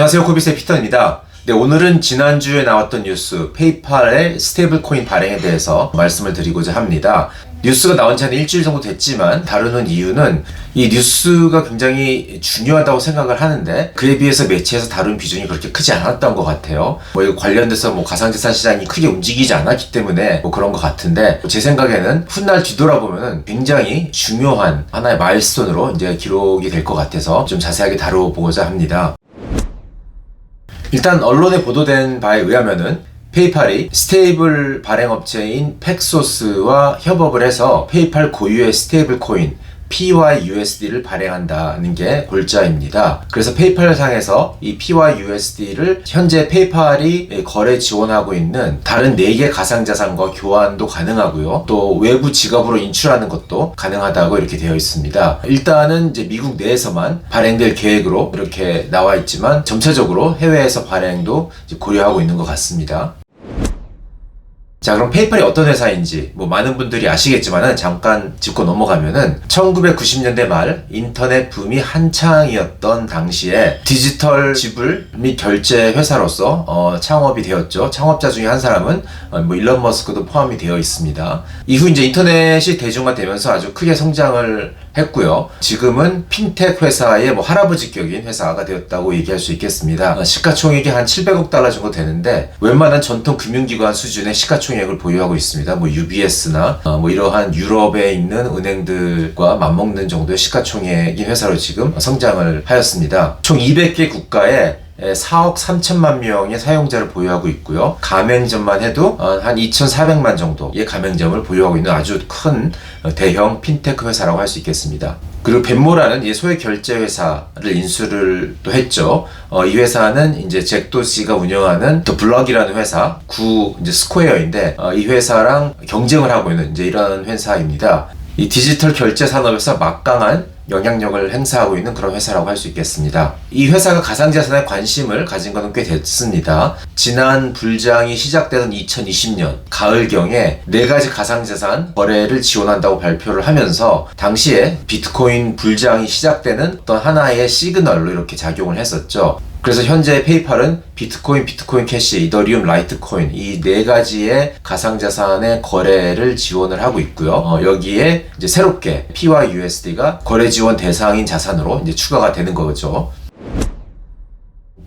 안녕하세요. 코비스의 피터입니다. 네, 오늘은 지난주에 나왔던 뉴스, 페이팔의 스테이블 코인 발행에 대해서 말씀을 드리고자 합니다. 뉴스가 나온 지 한 일주일 정도 됐지만 다루는 이유는 이 뉴스가 굉장히 중요하다고 생각을 하는데 그에 비해서 매체에서 다룬 비중이 그렇게 크지 않았던 것 같아요. 뭐 이거 관련돼서 뭐 가상자산 시장이 크게 움직이지 않았기 때문에 뭐 그런 것 같은데 제 생각에는 훗날 뒤돌아보면 굉장히 중요한 하나의 마일스톤으로 이제 기록이 될 것 같아서 좀 자세하게 다뤄보고자 합니다. 일단 언론에 보도된 바에 의하면은 페이팔이 스테이블 발행업체인 팩소스와 협업을 해서 페이팔 고유의 스테이블 코인 PYUSD를 발행한다는 게 골자입니다. 그래서 페이팔 상에서 이 PYUSD를 현재 페이팔이 거래 지원하고 있는 다른 4개 가상자산과 교환도 가능하고요. 또 외부 지갑으로 인출하는 것도 가능하다고 이렇게 되어 있습니다. 일단은 이제 미국 내에서만 발행될 계획으로 이렇게 나와 있지만 점차적으로 해외에서 발행도 고려하고 있는 것 같습니다. 자 그럼 페이팔이 어떤 회사인지 뭐 많은 분들이 아시겠지만은 잠깐 짚고 넘어가면은 1990년대 말 인터넷 붐이 한창이었던 당시에 디지털 지불 및 결제 회사로서 어, 창업이 되었죠. 창업자 중에 한 사람은 어, 뭐 일론 머스크도 포함이 되어 있습니다. 이후 이제 인터넷이 대중화되면서 아주 크게 성장을 했고요. 지금은 핀텍 회사의 뭐 할아버지격인 회사가 되었다고 얘기할 수 있겠습니다. 어, 시가총액이 한 700억 달러 정도 되는데 웬만한 전통 금융기관 수준의 시가총액을 보유하고 있습니다. 뭐 UBS나 어, 뭐 이러한 유럽에 있는 은행들과 맞먹는 정도의 시가총액인 회사로 지금 성장을 하였습니다. 총 200개 국가에 4억 3천만 명의 사용자를 보유하고 있고요. 가맹점만 해도 어, 한 2,400만 정도의 가맹점을 보유하고 있는 아주 큰 어, 대형 핀테크 회사라고 할 수 있겠습니다. 그리고 벤모라는 이 소액 결제 회사를 인수를 또 했죠. 어, 이 회사는 이제 잭도 씨가 운영하는 더 블럭이라는 회사, 구 이제 스퀘어인데 어, 이 회사랑 경쟁을 하고 있는 이제 이런 회사입니다. 이 디지털 결제 산업에서 막강한 영향력을 행사하고 있는 그런 회사라고 할 수 있겠습니다. 이 회사가 가상자산에 관심을 가진 것은 꽤 됐습니다. 지난 불장이 시작되던 2020년 가을경에 네 가지 가상자산 거래를 지원한다고 발표를 하면서 당시에 비트코인 불장이 시작되는 어떤 하나의 시그널로 이렇게 작용을 했었죠. 그래서 현재 페이팔은 비트코인, 비트코인 캐시, 이더리움, 라이트코인 이 네 가지의 가상자산의 거래를 지원을 하고 있고요. 어, 여기에 이제 새롭게 PYUSD가 거래 지원 대상인 자산으로 이제 추가가 되는 거죠.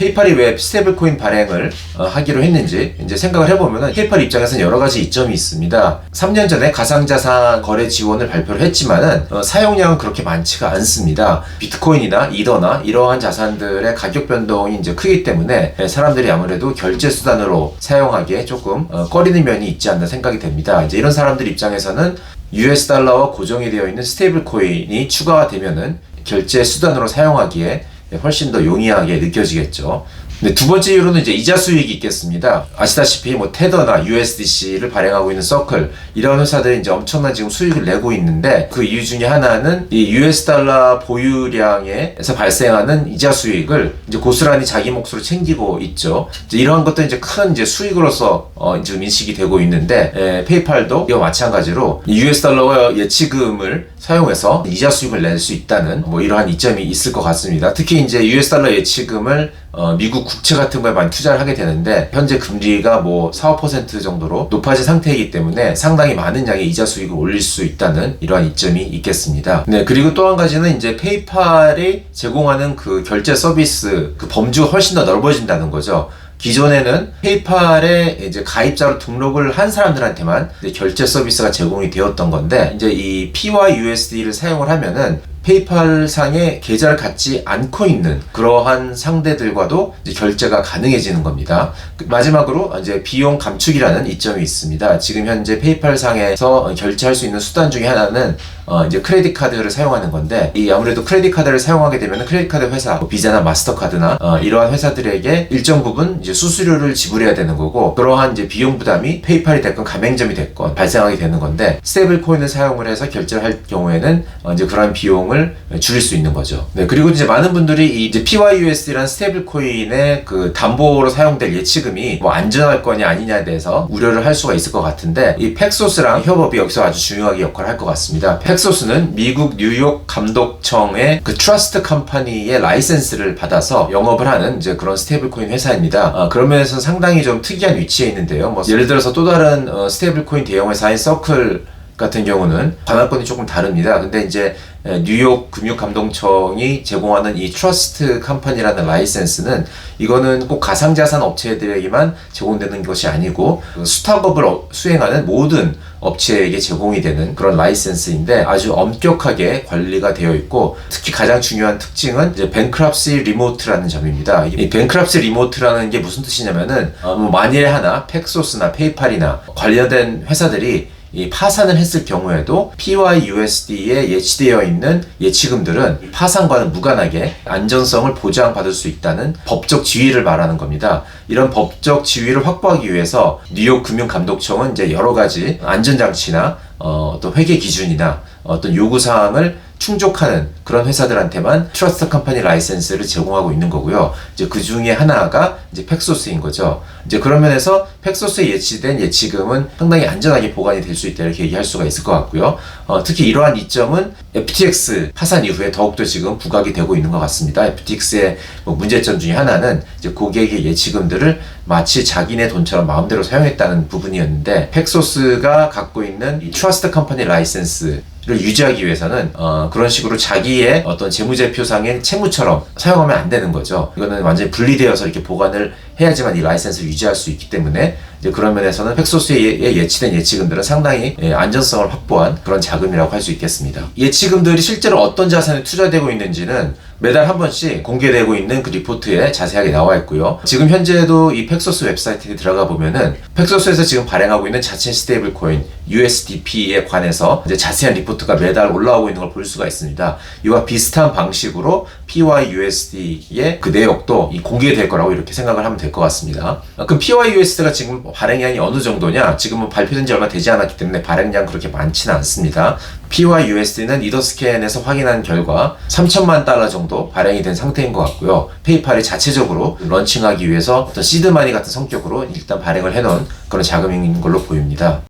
페이팔이 왜 스테이블 코인 발행을 어, 하기로 했는지 이제 생각을 해보면 페이팔 입장에서는 여러 가지 이점이 있습니다. 3년 전에 가상자산 거래 지원을 발표를 했지만은 어, 사용량은 그렇게 많지가 않습니다. 비트코인이나 이더나 이러한 자산들의 가격 변동이 이제 크기 때문에 사람들이 아무래도 결제 수단으로 사용하기에 조금 어, 꺼리는 면이 있지 않나 생각이 됩니다. 이제 이런 사람들 입장에서는 US 달러와 고정이 되어 있는 스테이블 코인이 추가가 되면은 결제 수단으로 사용하기에 훨씬 더 용이하게 느껴지겠죠. 근데 두 번째 이유로는 이제 이자 수익이 있겠습니다. 아시다시피 뭐 테더나 USDC를 발행하고 있는 서클 이런 회사들이 이제 엄청난 지금 수익을 내고 있는데 그 이유 중에 하나는 이 US 달러 보유량에서 발생하는 이자 수익을 이제 고스란히 자기 몫으로 챙기고 있죠. 이러한 것도 이제 큰 이제 수익으로서 어 지금 인식이 되고 있는데 에, 페이팔도 이와 마찬가지로 US 달러와 예치금을 사용해서 이자 수익을 낼 수 있다는 뭐 이러한 이점이 있을 것 같습니다. 특히 이제 US 달러 예치금을 어, 미국 국채 같은 거에 많이 투자를 하게 되는데 현재 금리가 뭐 4, 5% 정도로 높아진 상태이기 때문에 상당히 많은 양의 이자 수익을 올릴 수 있다는 이러한 이점이 있겠습니다. 네, 그리고 또 한 가지는 이제 페이팔이 제공하는 그 결제 서비스 그 범주가 훨씬 더 넓어진다는 거죠. 기존에는 페이팔에 이제 가입자로 등록을 한 사람들한테만 결제 서비스가 제공이 되었던 건데 이제 이 PYUSD를 사용을 하면은 페이팔 상에 계좌를 갖지 않고 있는 그러한 상대들과도 결제가 가능해지는 겁니다. 그 마지막으로 이제 비용 감축이라는 이점이 있습니다. 지금 현재 페이팔 상에서 결제할 수 있는 수단 중에 하나는 어 이제 크레딧 카드를 사용하는 건데 이 아무래도 크레딧 카드를 사용하게 되면 크레딧 카드 회사 뭐 비자나 마스터카드나 어 이러한 회사들에게 일정 부분 이제 수수료를 지불해야 되는 거고 그러한 이제 비용 부담이 페이팔이 됐건 가맹점이 됐건 발생하게 되는 건데 스테이블 코인을 사용을 해서 결제를 할 경우에는 어 이제 그러한 비용 비용을 줄일 수 있는 거죠. 네, 그리고 이제 많은 분들이 이 이제 PYUSD라는 스테이블 코인의 그 담보로 사용될 예치금이 뭐 안전할 거냐 아니냐에 대해서 우려를 할 수가 있을 것 같은데 이 팩소스랑 협업이 여기서 아주 중요하게 역할을 할 것 같습니다. 팩소스는 미국 뉴욕 감독청의 그 트러스트 컴퍼니의 라이센스를 받아서 영업을 하는 이제 그런 스테이블 코인 회사입니다. 아, 그런 면에서 상당히 좀 특이한 위치에 있는데요. 뭐 예를 들어서 또 다른 어, 스테이블 코인 대형 회사인 서클 같은 경우는 관할권이 조금 다릅니다. 근데 이제 에, 뉴욕 금융감독청이 제공하는 이 트러스트 컴퍼니라는 라이센스는 이거는 꼭 가상자산 업체들에게만 제공되는 것이 아니고 그 수탁업을 어- 수행하는 모든 업체에게 제공이 되는 그런 라이센스인데 아주 엄격하게 관리가 되어 있고 특히 가장 중요한 특징은 이제 뱅크랍시 리모트라는 점입니다. 이 뱅크랍시 리모트라는 게 무슨 뜻이냐면은 어, 뭐 만일에 하나 팩소스나 페이팔이나 관련된 회사들이 이 파산을 했을 경우에도 PYUSD에 예치되어 있는 예치금들은 파산과는 무관하게 안전성을 보장받을 수 있다는 법적 지위를 말하는 겁니다. 이런 법적 지위를 확보하기 위해서 뉴욕 금융감독청은 이제 여러 가지 안전장치나 어, 또 회계 기준이나 어떤 요구 사항을 충족하는 그런 회사들한테만 트러스트 컴퍼니 라이센스를 제공하고 있는 거고요. 이제 그 중에 하나가 이제 팩소스인 거죠. 이제 그런 면에서 팩소스에 예치된 예치금은 상당히 안전하게 보관이 될 수 있다 이렇게 얘기할 수가 있을 것 같고요. 어, 특히 이러한 이점은 FTX 파산 이후에 더욱더 지금 부각이 되고 있는 것 같습니다. FTX의 뭐 문제점 중에 하나는 이제 고객의 예치금들을 마치 자기네 돈처럼 마음대로 사용했다는 부분이었는데 팩소스가 갖고 있는 이 트러스트 컴퍼니 라이센스 를 유지하기 위해서는 어, 그런 식으로 자기의 어떤 재무제표상의 채무처럼 사용하면 안 되는 거죠. 이거는 완전히 분리되어서 이렇게 보관을 해야지만 이 라이센스를 유지할 수 있기 때문에 이제 그런 면에서는 팩소스에 예- 예치된 예치금들은 상당히 예, 안전성을 확보한 그런 자금이라고 할 수 있겠습니다. 예치금들이 실제로 어떤 자산에 투자되고 있는지는 매달 한 번씩 공개되고 있는 그 리포트에 자세하게 나와 있고요. 지금 현재도 이 팩소스 웹사이트에 들어가 보면은 팩소스에서 지금 발행하고 있는 자체 스테이블 코인 USDP에 관해서 이제 자세한 리포트가 매달 올라오고 있는 걸 볼 수가 있습니다. 이와 비슷한 방식으로 PYUSD의 그 내역도 이 공개될 거라고 이렇게 생각을 하면 될 것 같습니다. 아, 그럼 PYUSD가 지금 발행량이 어느 정도냐? 지금은 발표된 지 얼마 되지 않았기 때문에 발행량 그렇게 많지는 않습니다. PYUSD는 이더스캔에서 확인한 결과 3천만 달러 정도 발행이 된 상태인 것 같고요. 페이팔이 자체적으로 런칭하기 위해서 어떤 시드마니 같은 성격으로 일단 발행을 해놓은 그런 자금인 걸로 보입니다.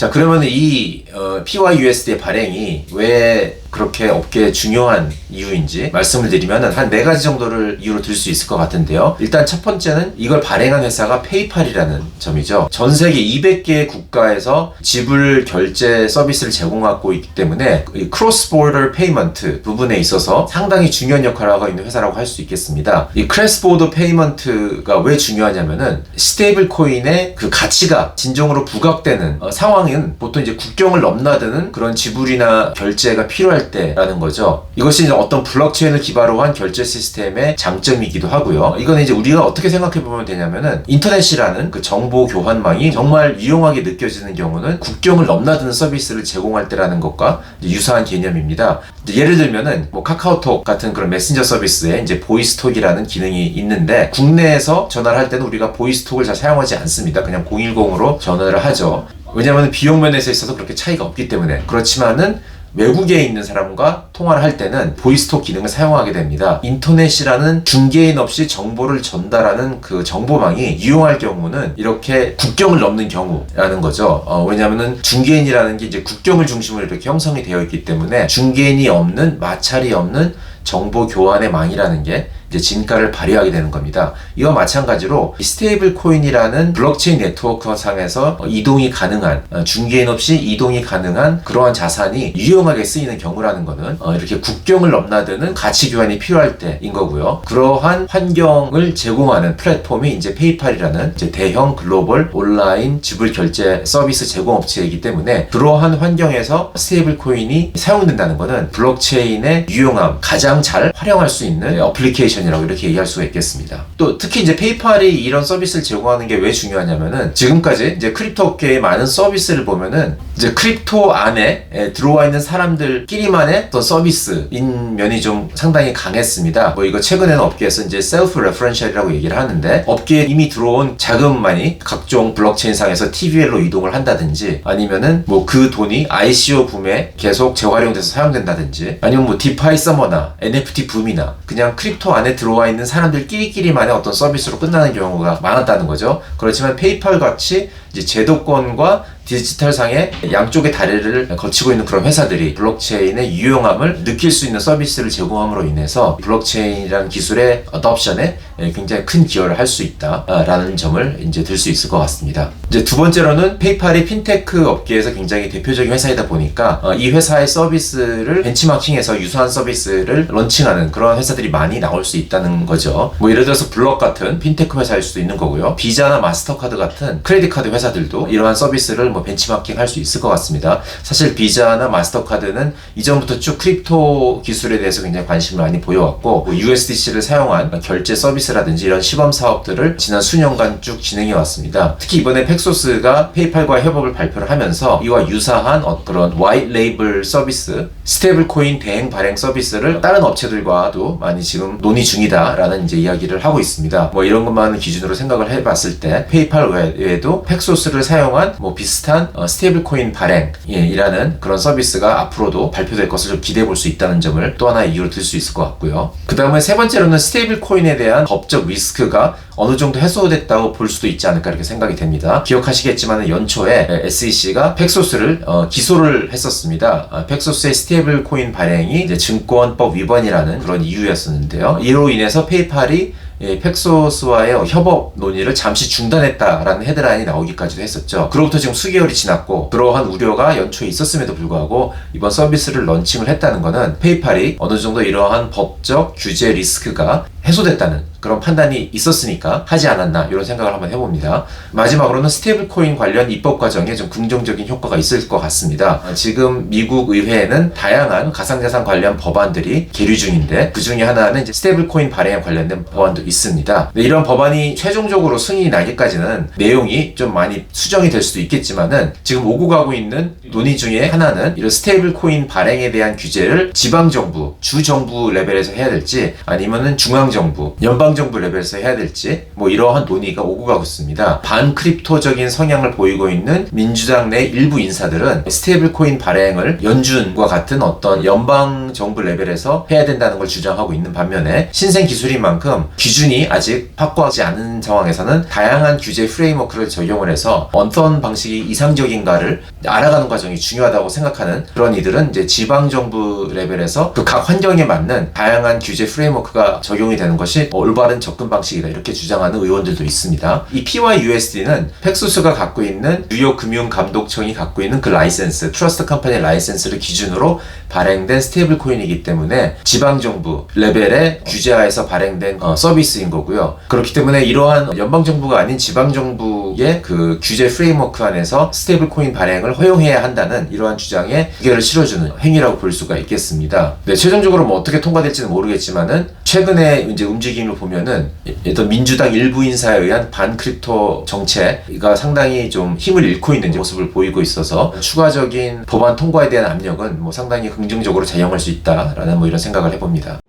자 그러면 이 어, PYUSD의 발행이 왜 그렇게 업계에 중요한 이유인지 말씀을 드리면 한 네 가지 정도를 이유로 들 수 있을 것 같은데요. 일단 첫 번째는 이걸 발행한 회사가 페이팔이라는 점이죠. 전 세계 200개의 국가에서 지불 결제 서비스를 제공하고 있기 때문에 이 크로스 보더 페이먼트 부분에 있어서 상당히 중요한 역할을 하고 있는 회사라고 할 수 있겠습니다. 이 크로스 보더 페이먼트가 왜 중요하냐면은 스테이블 코인의 그 가치가 진정으로 부각되는 어, 상황 은 보통 이제 국경을 넘나드는 그런 지불이나 결제가 필요할 때라는 거죠. 이것이 이제 어떤 블록체인을 기반으로 한 결제 시스템의 장점이기도 하고요. 이건 이제 우리가 어떻게 생각해 보면 되냐면은 인터넷이라는 그 정보 교환망이 정말 유용하게 느껴지는 경우는 국경을 넘나드는 서비스를 제공할 때라는 것과 유사한 개념입니다. 예를 들면은 뭐 카카오톡 같은 그런 메신저 서비스에 이제 보이스톡이라는 기능이 있는데 국내에서 전화를 할 때는 우리가 보이스톡을 잘 사용하지 않습니다. 그냥 010으로 전화를 하죠. 왜냐하면 비용 면에서 있어서 그렇게 차이가 없기 때문에 그렇지만은 외국에 있는 사람과 통화를 할 때는 보이스톡 기능을 사용하게 됩니다. 인터넷이라는 중개인 없이 정보를 전달하는 그 정보망이 유용할 경우는 이렇게 국경을 넘는 경우라는 거죠. 어, 왜냐하면 중개인이라는 게 이제 국경을 중심으로 이렇게 형성이 되어 있기 때문에 중개인이 없는 마찰이 없는 정보 교환의 망이라는 게 이제 진가를 발휘하게 되는 겁니다. 이와 마찬가지로 이 스테이블 코인이라는 블록체인 네트워크 상에서 어, 이동이 가능한 어, 중개인 없이 이동이 가능한 그러한 자산이 유용하게 쓰이는 경우라는 것은 어, 이렇게 국경을 넘나드는 가치 교환이 필요할 때인 거고요. 그러한 환경을 제공하는 플랫폼이 이제 페이팔이라는 이제 대형 글로벌 온라인 지불 결제 서비스 제공 업체이기 때문에 그러한 환경에서 스테이블 코인이 사용된다는 것은 블록체인의 유용함 가장 잘 활용할 수 있는 어플리케이션 이라고 이렇게 얘기할 수가 있겠습니다. 또 특히 이제 페이팔이 이런 서비스를 제공하는 게 왜 중요하냐면은 지금까지 이제 크립토 업계의 많은 서비스를 보면은 이제 크립토 안에 에, 들어와 있는 사람들끼리만의 어떤 서비스인 면이 좀 상당히 강했습니다. 뭐 이거 최근에는 업계에서 이제 셀프 레퍼런셜이라고 얘기를 하는데 업계에 이미 들어온 자금만이 각종 블록체인상에서 TVL로 이동을 한다든지 아니면은 뭐 그 돈이 ICO 붐에 계속 재활용돼서 사용된다든지 아니면 뭐 디파이 서머나 NFT 붐이나 그냥 크립토 안에 들어와 있는 사람들끼리끼리만의 어떤 서비스로 끝나는 경우가 많았다는 거죠. 그렇지만 페이팔 같이 이제 제도권과 디지털상의 양쪽의 다리를 거치고 있는 그런 회사들이 블록체인의 유용함을 느낄 수 있는 서비스를 제공함으로 인해서 블록체인이라는 기술의 어답션에 굉장히 큰 기여를 할 수 있다라는 점을 이제 들 수 있을 것 같습니다. 이제 두 번째로는 페이팔이 핀테크 업계에서 굉장히 대표적인 회사이다 보니까 어, 이 회사의 서비스를 벤치마킹해서 유사한 서비스를 런칭하는 그런 회사들이 많이 나올 수 있다는 거죠. 뭐 예를 들어서 블럭 같은 핀테크 회사일 수도 있는 거고요. 비자나 마스터카드 같은 크레딧 카드 회사들도 이러한 서비스를 뭐 벤치마킹 할 수 있을 것 같습니다. 사실 비자나 마스터카드는 이전부터 쭉 크립토 기술에 대해서 굉장히 관심을 많이 보여왔고 뭐 USDC를 사용한 결제 서비스 라든지 이런 시범 사업들을 지난 수년간 쭉 진행해 왔습니다. 특히 이번에 팩소스가 페이팔과 협업을 발표를 하면서 이와 유사한 어, 그런 와이트 레이블 서비스, 스테이블 코인 대행 발행 서비스를 다른 업체들과도 많이 지금 논의 중이다라는 이제 이야기를 하고 있습니다. 뭐 이런 것만 기준으로 생각을 해봤을 때 페이팔 외에도 팩소스를 사용한 뭐 비슷한 어, 스테이블 코인 발행이라는 그런 서비스가 앞으로도 발표될 것을 좀 기대해 볼 수 있다는 점을 또 하나의 이유로 들 수 있을 것 같고요. 그 다음에 세 번째로는 스테이블 코인에 대한 법적 리스크가 어느 정도 해소됐다고 볼 수도 있지 않을까 이렇게 생각이 됩니다. 기억하시겠지만 연초에 SEC가 팩소스를 어, 기소를 했었습니다. 아, 팩소스의 스테이블 코인 발행이 증권법 위반이라는 그런 이유였었는데요. 이로 인해서 페이팔이 예, 팩소스와의 협업 논의를 잠시 중단했다라는 헤드라인이 나오기까지도 했었죠. 그로부터 지금 수개월이 지났고 그러한 우려가 연초에 있었음에도 불구하고 이번 서비스를 런칭을 했다는 것은 페이팔이 어느 정도 이러한 법적 규제 리스크가 해소됐다는 그런 판단이 있었으니까 하지 않았나 이런 생각을 한번 해봅니다. 마지막으로는 스테이블 코인 관련 입법 과정에 좀 긍정적인 효과가 있을 것 같습니다. 지금 미국 의회에는 다양한 가상자산 관련 법안들이 계류 중인데 그 중에 하나는 이제 스테이블 코인 발행에 관련된 법안도 있습니다. 네, 이런 법안이 최종적으로 승인이 나기까지는 내용이 좀 많이 수정이 될 수도 있겠지만은 지금 오고 가고 있는 논의 중에 하나는 이런 스테이블 코인 발행에 대한 규제를 지방 정부, 주 정부 레벨에서 해야 될지 아니면은 중앙 정부, 연방 정부 레벨에서 해야 될지 뭐 이러한 논의가 오고 가고 있습니다. 반 크립토적인 성향을 보이고 있는 민주당 내 일부 인사들은 스테이블 코인 발행을 연준과 같은 어떤 연방 정부 레벨에서 해야 된다는 걸 주장하고 있는 반면에 신생 기술인 만큼 기준이 아직 확고하지 않은 상황에서는 다양한 규제 프레임워크를 적용을 해서 어떤 방식이 이상적인가를 알아가는 과정이 중요하다고 생각하는 그런 이들은 이제 지방 정부 레벨에서 그 각 환경에 맞는 다양한 규제 프레임워크가 적용이 되는 것이 올바른 접근 방식이다 이렇게 주장하는 의원들도 있습니다. 이 PYUSD는 팩소스가 갖고 있는 뉴욕 금융감독청이 갖고 있는 그 라이센스, 트러스트 컴퍼니 라이센스를 기준으로 발행된 스테이블 코인이기 때문에 지방 정부 레벨의 규제하에서 발행된 어, 서비스인 거고요. 그렇기 때문에 이러한 연방 정부가 아닌 지방 정부의 그 규제 프레임워크 안에서 스테이블 코인 발행을 허용해야 한다는 이러한 주장에 무게를 실어주는 행위라고 볼 수가 있겠습니다. 네, 최종적으로 뭐 어떻게 통과될지는 모르겠지만은 최근에 이제 움직임을 보면은 어떤 민주당 일부 인사에 의한 반 크립토 정책가 상당히 좀 힘을 잃고 있는 모습을 보이고 있어서 추가적인 법안 통과에 대한 압력은 뭐 상당히 긍정적으로 작용할 수 있다라는 뭐 이런 생각을 해봅니다.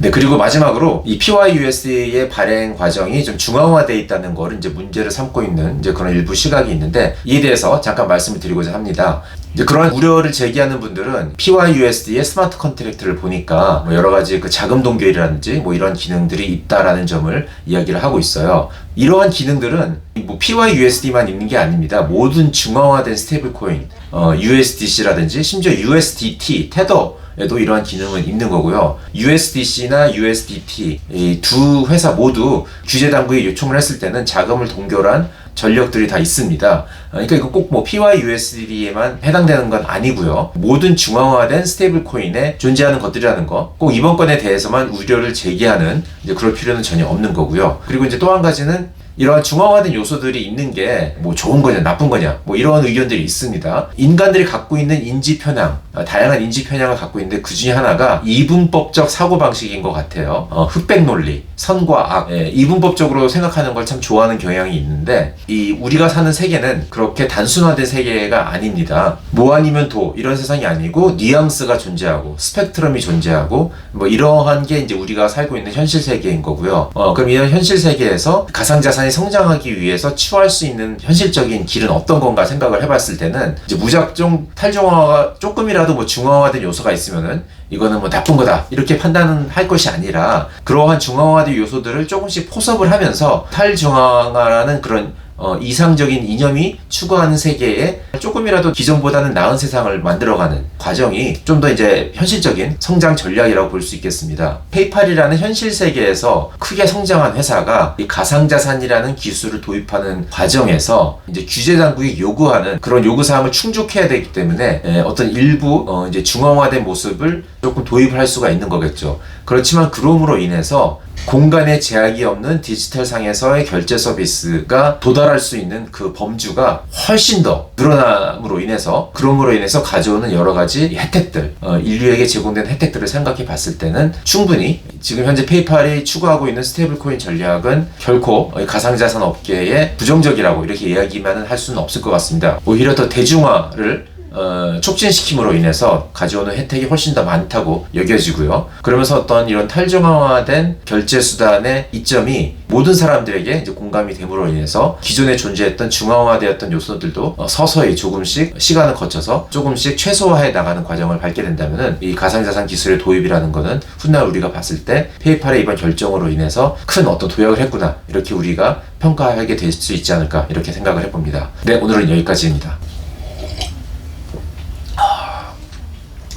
네, 그리고 마지막으로 이 PYUSD의 발행 과정이 좀 중앙화되어 있다는 거를 이제 문제를 삼고 있는 이제 그런 일부 시각이 있는데 이에 대해서 잠깐 말씀을 드리고자 합니다. 이제 그러한 우려를 제기하는 분들은 PYUSD의 스마트 컨트랙트를 보니까 뭐 여러 가지 그 자금 동결이라든지 뭐 이런 기능들이 있다라는 점을 이야기를 하고 있어요. 이러한 기능들은 뭐 PYUSD만 있는 게 아닙니다. 모든 중앙화된 스테이블 코인, 어, USDC라든지 심지어 USDT, 테더 에도 이러한 기능은 있는 거고요. USDC나 USDT 이 두 회사 모두 규제 당국에 요청을 했을 때는 자금을 동결한 전력들이 다 있습니다. 그러니까 이거 꼭 뭐 PYUSD에만 해당되는 건 아니고요. 모든 중앙화된 스테이블 코인에 존재하는 것들이라는 거. 꼭 이번 건에 대해서만 우려를 제기하는 그럴 필요는 전혀 없는 거고요. 그리고 이제 또 한 가지는 이러한 중앙화된 요소들이 있는 게 뭐 좋은 거냐 나쁜 거냐 뭐 이런 의견들이 있습니다. 인간들이 갖고 있는 인지 편향, 어, 다양한 인지 편향을 갖고 있는데 그 중에 하나가 이분법적 사고 방식인 것 같아요. 어, 흑백 논리, 선과 악, 예, 이분법적으로 생각하는 걸 참 좋아하는 경향이 있는데 이 우리가 사는 세계는 그렇게 단순화된 세계가 아닙니다. 뭐 아니면 도 이런 세상이 아니고 뉘앙스가 존재하고 스펙트럼이 존재하고 뭐 이러한 게 이제 우리가 살고 있는 현실 세계인 거고요. 어, 그럼 이런 현실 세계에서 가상 자산 이 성장하기 위해서 취할 수 있는 현실적인 길은 어떤 건가 생각을 해봤을 때는 이제 무작정 탈중화가 조금이라도 뭐 중화화된 요소가 있으면은 이거는 뭐 나쁜 거다 이렇게 판단은 할 것이 아니라 그러한 중화화된 요소들을 조금씩 포섭을 하면서 탈중화라는 그런 어, 이상적인 이념이 추구하는 세계에 조금이라도 기존보다는 나은 세상을 만들어가는 과정이 좀 더 이제 현실적인 성장 전략이라고 볼 수 있겠습니다. 페이팔이라는 현실 세계에서 크게 성장한 회사가 이 가상자산이라는 기술을 도입하는 과정에서 이제 규제 당국이 요구하는 그런 요구 사항을 충족해야 되기 때문에 에, 어떤 일부 어, 이제 중앙화된 모습을 조금 도입을 할 수가 있는 거겠죠. 그렇지만 그럼으로 인해서 공간에 제약이 없는 디지털 상에서의 결제 서비스가 도달할 수 있는 그 범주가 훨씬 더 늘어남으로 인해서 그럼으로 인해서 가져오는 여러 가지 혜택들 어, 인류에게 제공된 혜택들을 생각해 봤을 때는 충분히 지금 현재 페이팔이 추구하고 있는 스테이블 코인 전략은 결코 이 가상자산 업계에 부정적이라고 이렇게 이야기만은 할 수는 없을 것 같습니다. 오히려 더 대중화를 어, 촉진시킴으로 인해서 가져오는 혜택이 훨씬 더 많다고 여겨지고요. 그러면서 어떤 이런 탈중화된 결제 수단의 이점이 모든 사람들에게 이제 공감이 됨으로 인해서 기존에 존재했던 중앙화되었던 요소들도 어, 서서히 조금씩 시간을 거쳐서 조금씩 최소화해 나가는 과정을 밟게 된다면은 이 가상자산 기술의 도입이라는 거는 훗날 우리가 봤을 때 페이팔의 이번 결정으로 인해서 큰 어떤 도약을 했구나 이렇게 우리가 평가하게 될 수 있지 않을까 이렇게 생각을 해봅니다. 네 오늘은 여기까지입니다.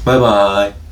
바이바이.